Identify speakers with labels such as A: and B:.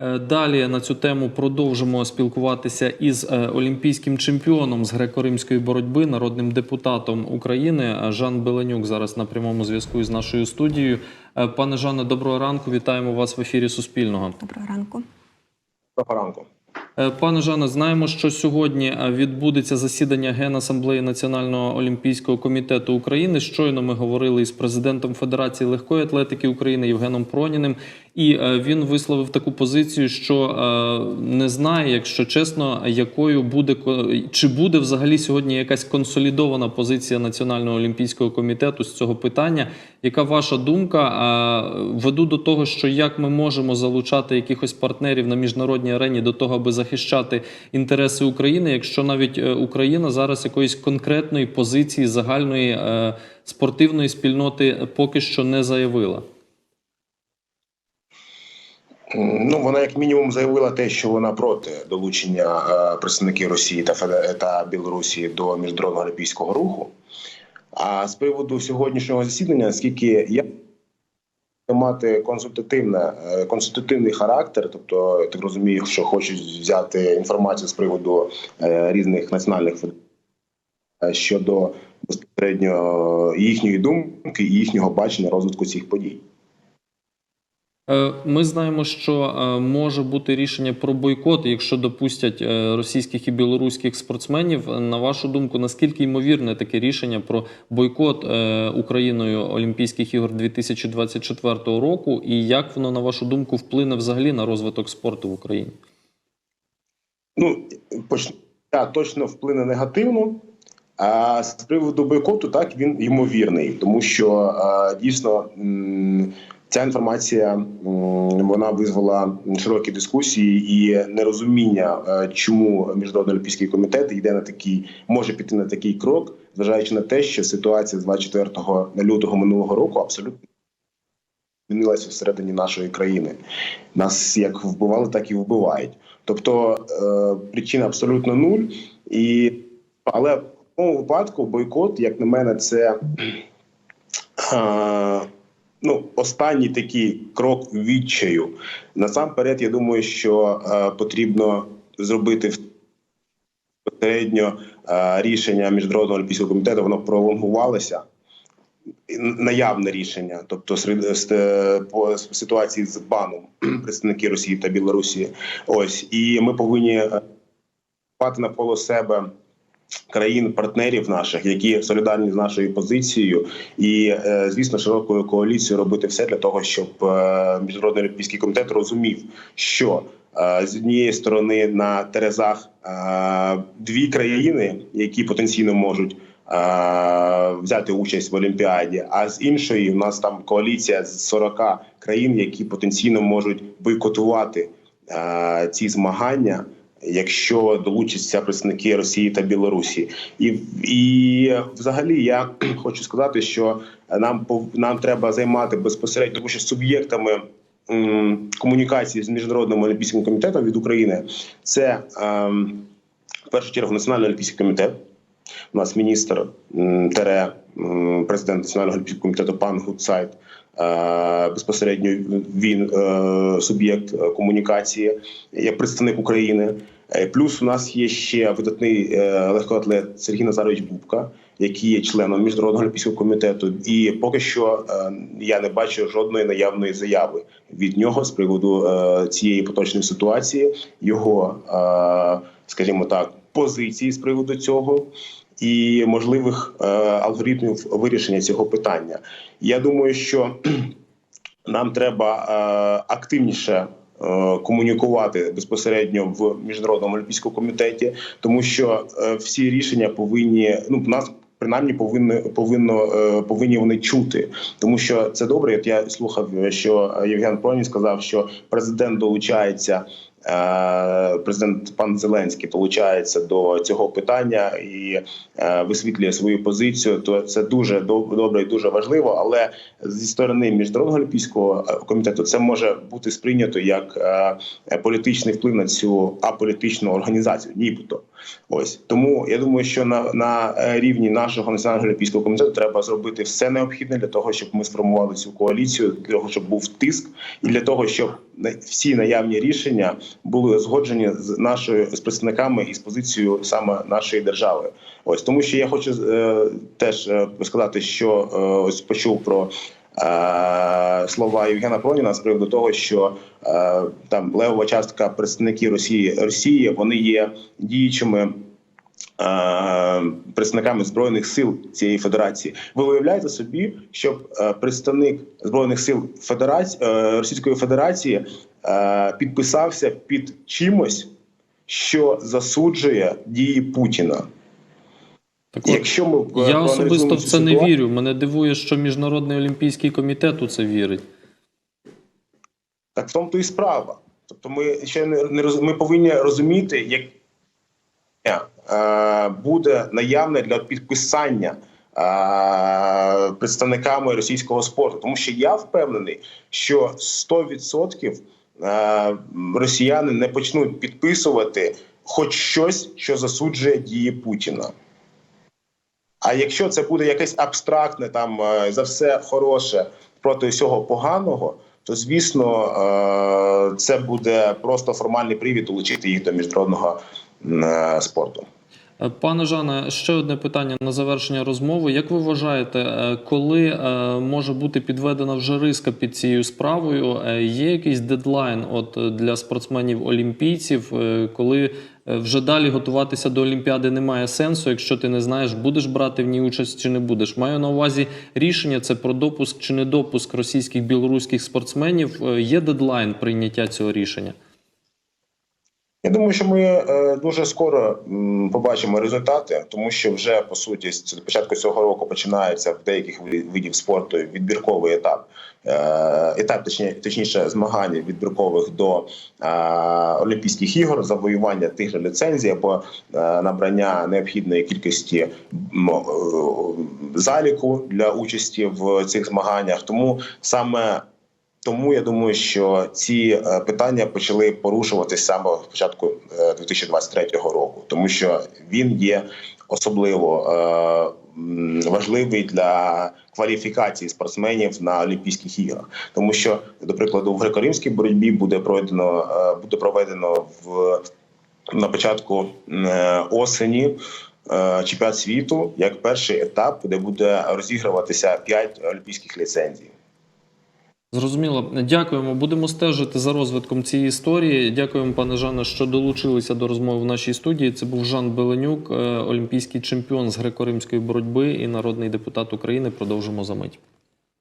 A: Е, Далі на цю тему продовжимо спілкуватися із е, олімпійським чемпіоном з греко-римської боротьби, народним депутатом України е, Жан Беленюк зараз на прямому зв'язку із нашою студією. Пане Жане, доброго ранку. Вітаємо вас в ефірі Суспільного.
B: Доброго ранку.
C: Доброго ранку.
A: Е, Пане Жане, знаємо, що сьогодні е, відбудеться засідання Генасамблеї Національного олімпійського комітету України. Щойно ми говорили із президентом Федерації легкої атлетики України Євгеном Проніним, і е, він висловив таку позицію, що не знає, якщо чесно, якою буде чи буде взагалі сьогодні якась консолідована позиція Національного олімпійського комітету з цього питання. Яка ваша думка? Веду до того, що як ми можемо залучати якихось партнерів на міжнародній арені до того, аби захищати інтереси України, якщо навіть е, Україна зараз якоїсь конкретної позиції загальної е, спортивної спільноти поки що не заявила.
C: Ну вона як мінімум заявила те, що вона проти долучення е, представників Росії та та Білорусі до міжнародного олімпійського руху. А з приводу сьогоднішнього засідання, наскільки я мати консультативне е, консультативний характер, тобто я так розумію, що хочуть взяти інформацію з приводу е, різних національних е, щодо безпосередньо їхньої думки і їхнього бачення розвитку цих подій.
A: Е, Ми знаємо, що е, може бути рішення про бойкот, якщо допустять е, російських і білоруських спортсменів. На вашу думку, наскільки ймовірне таке рішення про бойкот Україною Олімпійських ігор 2024 року, і як воно на вашу думку вплине взагалі на розвиток спорту в Україні?
C: Ну, так, точно вплине негативно. А з приводу бойкоту, так він ймовірний, тому що дійсно ця інформація вона визвала широкі дискусії і нерозуміння, е, чому міжнародний олімпійський комітет йде на такий, може піти на такий крок, зважаючи на те, що ситуація з 24 лютого минулого року абсолютно змінилася всередині нашої країни. Нас як вбивали, так і вбивають. Тобто е, причина абсолютно нуль. І, але в цьому випадку бойкот, як на мене, це е, ну, останній такий крок відчаю. Насамперед, я думаю, що е, потрібно зробити безпосередньо е, рішення міжнародного олімпійського комітету, воно пролонгувалося. Наявне рішення, тобто серед е, по ситуації з баном представники Росії та Білорусі. Ось і ми повинні е, мати навколо себе країн-партнерів наших, які солідарні з нашою позицією, і е, звісно, широкою коаліцією робити все для того, щоб е, міжнародний олімпійський комітет розумів, що е, з однієї сторони на терезах дві країни, які потенційно можуть. Взяти участь в Олімпіаді, а з іншої у нас там коаліція з 40 країн, які потенційно можуть бойкотувати ці змагання, якщо долучаться представники Росії та Білорусі, і і взагалі я хочу сказати, що нам нам треба займати безпосередньо тому що суб'єктами комунікації з міжнародним олімпійським комітетом від України це ем, в першу чергу Національний олімпійський комітет. У нас міністр тере президент Національного олімпійського комітету пан Гудсайд. Е, Безпосередньо він е, суб'єкт комунікації як представник України. Е, Плюс у нас є ще видатний легкоатлет Сергій Назарович Бубка, який є членом міжнародного олімпійського комітету. І поки що я не бачу жодної наявної заяви від нього з приводу цієї поточної ситуації, його, скажімо так, позиції з приводу цього. І можливих е, алгоритмів вирішення цього питання. Я думаю, що нам треба е, активніше е, комунікувати безпосередньо в міжнародному олімпійському комітеті, тому що всі рішення повинні ну нас. Принаймні повинні повинно повинні вони чути, тому що це добре. От я слухав, що Євген Пронін сказав, що президент долучається. Е, Президент пан Зеленський долучається до цього питання і е, висвітлює свою позицію. То це дуже доб- добре і дуже важливо. Але зі сторони міжнародного олімпійського е, комітету це може бути сприйнято як політичний вплив на цю аполітичну організацію, нібито. Ось тому я думаю, що на, на е, рівні нашого національного олімпійського комітету треба зробити все необхідне для того, щоб ми сформували цю коаліцію, для того, щоб був тиск, і для того, щоб всі наявні рішення були узгоджені з нашою з представниками і з позицією саме нашої держави. Ось тому, що я хочу е, теж е, сказати, що е, ось почув про. Е, Слова Євгена Проніна з приводу того, що е, там левова частка представників Росії Росії вони є діючими е, представниками збройних сил цієї федерації. Ви уявляєте собі, щоб представник збройних сил Федерації Російської Федерації підписався під чимось, що засуджує дії Путіна.
A: Так
C: Якщо ми е,
A: я особисто в це не вірю. Мене дивує, що Міжнародний олімпійський комітет у це вірить.
C: Так в тому то і справа. Тобто, ми ще не, не роз, ми повинні розуміти, як е, буде наявне для підписання е, представниками російського спорту. Тому що я впевнений, що 100% е, росіяни не почнуть підписувати хоч щось, що засуджує дії Путіна. А якщо це буде якесь абстрактне, там е, за все хороше проти всього поганого, то звісно е, це буде просто формальний привід долучити їх до міжнародного е, спорту.
A: Е, Пане Жане, ще одне питання на завершення розмови. Як ви вважаєте, е, коли е, може бути підведена вже риска під цією справою? Є якийсь дедлайн от для спортсменів-олімпійців, е, коли вже далі готуватися до Олімпіади немає сенсу, якщо ти не знаєш, будеш брати в ній участь чи не будеш? Маю на увазі рішення це про допуск чи не допуск російських білоруських спортсменів. Є дедлайн прийняття цього рішення?
C: Я думаю, що ми е, дуже скоро побачимо результати, тому що вже по суті з початку цього року починається в деяких ви- видів спорту відбірковий етап. Е, етап, точні, точніше, змагання відбіркових до е, Олімпійських ігор, завоювання тих же ліцензій або набрання необхідної кількості заліку для участі в цих змаганнях. Тому саме тому я думаю, що ці е, питання почали порушуватися саме з початку е, 2023 року, тому що він є особливо е, важливий для кваліфікації спортсменів на Олімпійських іграх, тому що, до прикладу, в греко-римській боротьбі буде проведено е, буде проведено в на початку е, осені. е, Чемпіонат світу як перший етап, де буде розігруватися 5 олімпійських ліцензій.
A: Зрозуміло, дякуємо. Будемо стежити за розвитком цієї історії. Дякуємо, пане Жане, що долучилися до розмови в нашій студії. Це був Жан Беленюк, е, олімпійський чемпіон з греко-римської боротьби і народний депутат України. Продовжимо за мить.